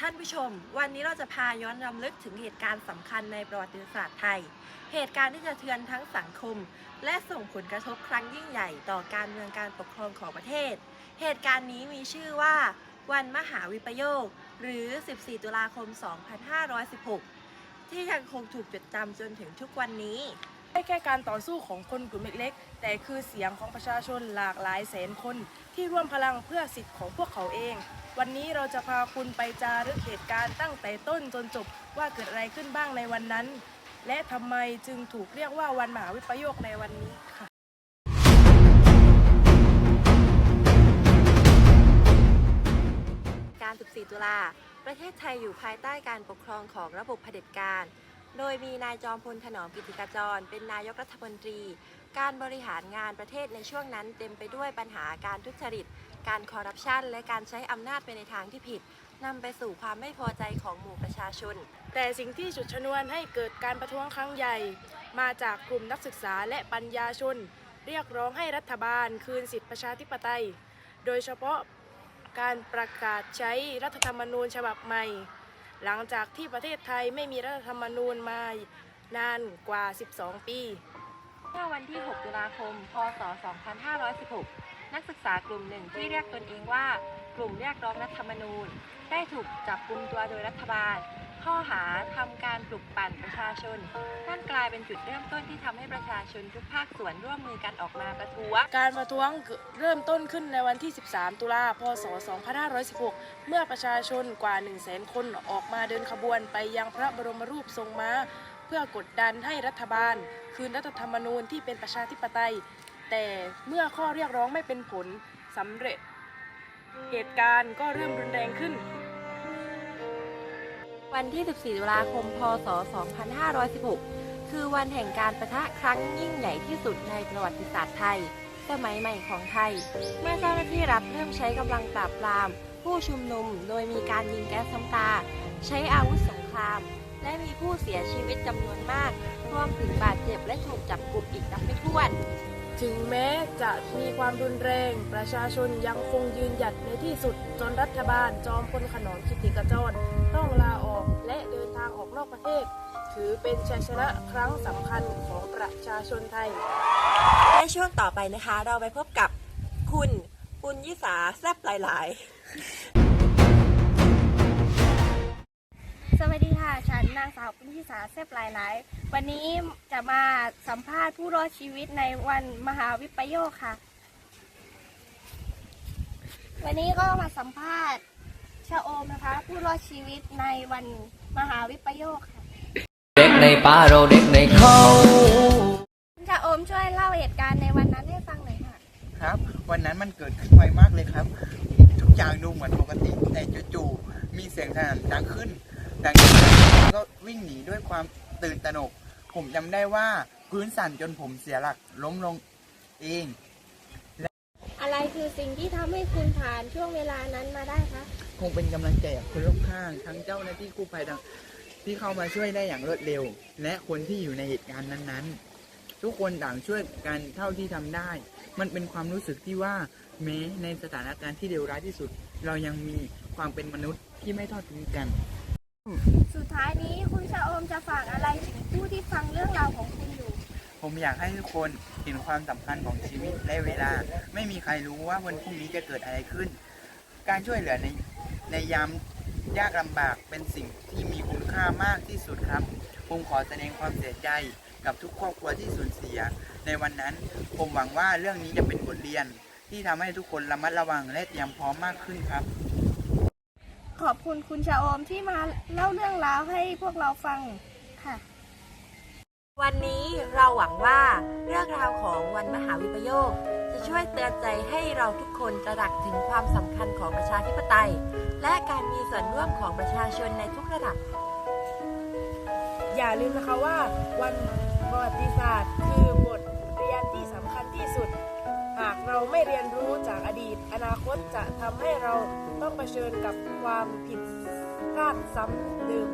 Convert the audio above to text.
ท่านผู้ชม วันนี้เราจะพาย้อนรำลึกถึงเหตุการณ์สำคัญในประวัติศาสตร์ไทย เหตุการณ์ที่จะเทือนทั้งสังคม และส่งผลกระทบครั้งยิ่งใหญ่ต่อการเมืองการปกครองของประเทศ เหตุการณ์นี้มีชื่อว่า วันมหาวิปโยค หรือ 14 ตุลาคม 2516 ที่ยังคงถูกจดจำจนถึงทุกวันนี้ไม่แค่การต่อสู้ของคนกลุ่มเล็กๆ แต่คือเสียงของประชาชนหลากหลายแสนคนที่ร่วมพลังเพื่อสิทธิ์ของพวกเขาเอง วันนี้เราจะพาคุณไปจารึกเหตุการณ์ตั้งแต่ต้นจนจบว่าเกิดอะไรขึ้นบ้างในวันนั้น และทำไมจึงถูกเรียกว่าวันมหาวิปโยคในวันนี้ค่ะการ 14 ตุลา ประเทศไทยอยู่ภายใต้การปกครองของระบบเผด็จการ โดยมีนายจอมพลถนอมกิติกาจร เป็นนายกรัฐมนตรี การบริหารงานประเทศในช่วงนั้นเต็มไปด้วยปัญหาการทุจริต การคอร์รัปชันและการใช้อำนาจไปในทางที่ผิดนำไปสู่ความไม่พอใจของหมู่ประชาชน แต่สิ่งที่จุดชนวนให้เกิดการประท้วงครั้งใหญ่ มาจากกลุ่มนักศึกษาและปัญญาชน เรียกร้องให้รัฐบาลคืนสิทธิประชาธิปไตย โดยเฉพาะการประกาศใช้รัฐธรรมนูญฉบับใหม่ หลังจากที่ประเทศไทยไม่มีรัฐธรรมนูญมานานกว่า 12 ปีเมื่อวันที่ 6 ตุลาคม พศ 2516 นักศึกษากลุ่มหนึ่งที่เรียกตนเองว่า กลุ่มเรียกร้องรัฐธรรมนูญ ได้ถูกจับกลุมตัวโดยรัฐบาล ข้อหาทำการปลุกปั่นประชาชน นั่นกลายเป็นจุดเริ่มต้นที่ทำให้ประชาชนทุกภาคส่วนร่วมมือกันออกมาประท้วง การประท้วงเริ่มต้นขึ้นในวันที่ 13 ตุลา พศ 2516 เมื่อประชาชนกว่า 100,000 คนออกมาเดินขบวนไปยังพระบรมรูปทรงม้า เพื่อกดดันให้รัฐบาล คืนรัฐธรรมนูญที่เป็นประชาธิปไตย แต่เมื่อข้อเรียกร้องไม่เป็นผลสำเร็จ เหตุการณ์ก็เริ่มรุนแรงขึ้น วันที่ 14 ตุลาคม พศ 2516 คือวันแห่งการประทะครั้งยิ่งใหญ่ที่สุดในประวัติศาสตร์ไทย สมัยใหม่ของไทย เมื่อเจ้าหน้าที่รัฐเริ่มใช้กำลังปราบปราม ผู้ชุมนุมโดยมีการยิงแก๊สน้ำตา ใช้อาวุธสงคราม และมีผู้เสียชีวิตจำนวนมาก รวมถึงบาดเจ็บและถูกจับกลุ่มอีกนับไม่ถ้วน ถึงแม้จะมีความรุนแรง ประชาชนยังคงยืนหยัดในที่สุด จนรัฐบาลจอมพลขนอมกิติกจรต้องลาออกและเดินทางออกนอกประเทศ ถือเป็นชัยชนะครั้งสำคัญของประชาชนไทย ในช่วงต่อไปนะคะ เราไปพบกับคุณปุญยิสาแซบหลาย ๆ ฉันนางสาวปุณธิสาเซฟหลายหลาย วันนี้จะมาสัมภาษณ์ผู้รอดชีวิตในวันมหาวิปโยคค่ะ วันนี้ก็มาสัมภาษณ์ชาโอมนะคะ ผู้รอดชีวิตในวันมหาวิปโยคค่ะ เด็กในป่าเราเด็กในเขาชาโอมช่วยเล่าเหตุการณ์ในวันนั้นให้ฟังหน่อยค่ะ ครับ วันนั้นมันเกิดขึ้นไวมากเลยครับ ทุกอย่างดูเหมือนปกติแต่จู่ๆมีเสียงสนั่นดังขึ้น ดังนั้นก็วิ่งหนีด้วยความตื่นตระหนก ผมจำได้ว่าพื้นสั่นจนผมเสียหลักล้มลงเอง อะไรคือสิ่งที่ทำให้คุณผ่านช่วงเวลานั้นมาได้คะ คงเป็นกำลังใจจากคนรอบข้าง ทั้งเจ้าหน้าที่กู้ภัยทั้งที่เข้ามาช่วยได้อย่างรวดเร็ว และคนที่อยู่ในเหตุการณ์นั้นๆ ทุกคนต่างช่วยกันเท่าที่ทำได้ มันเป็นความรู้สึกที่ว่าแม้ในสถานการณ์ที่เลวร้ายที่สุด เรายังมีความเป็นมนุษย์ที่ไม่ทอดทิ้งกัน สุดท้ายนี้คุณชาโอมจะฝากอะไรถึงผู้ที่ฟังเรื่องราวของคุณอยู่ ผมอยากให้ทุกคนเห็นความสำคัญของชีวิตและเวลา ไม่มีใครรู้ว่าวันพรุ่งนี้จะเกิดอะไรขึ้น การช่วยเหลือในในยามยากลำบากเป็นสิ่งที่มีคุณค่ามากที่สุดครับ ผมขอแสดงความเสียใจกับทุกครอบครัวที่สูญเสีย ในวันนั้นผมหวังว่าเรื่องนี้จะเป็นบทเรียน ที่ทำให้ทุกคนระมัดระวังและเตรียมพร้อมมากขึ้นครับ ขอบคุณคุณชาโอมที่มาเล่าเรื่องราวให้พวกเราฟังค่ะ วันนี้เราหวังว่าเรื่องราวของวันมหาวิปโยค จะช่วยเตือนใจให้เราทุกคนตระหนักถึงความสำคัญของประชาธิปไตย และการมีส่วนร่วมของประชาชนในทุกระดับ อย่าลืมนะคะว่าวันประวัติศาสตร์คือบทเรียนที่สำคัญที่สุดหากเรา ไม่เรียนรู้จากอดีต อนาคตจะทำให้เราต้องเผชิญกับความผิดพลาดซ้ำเดิม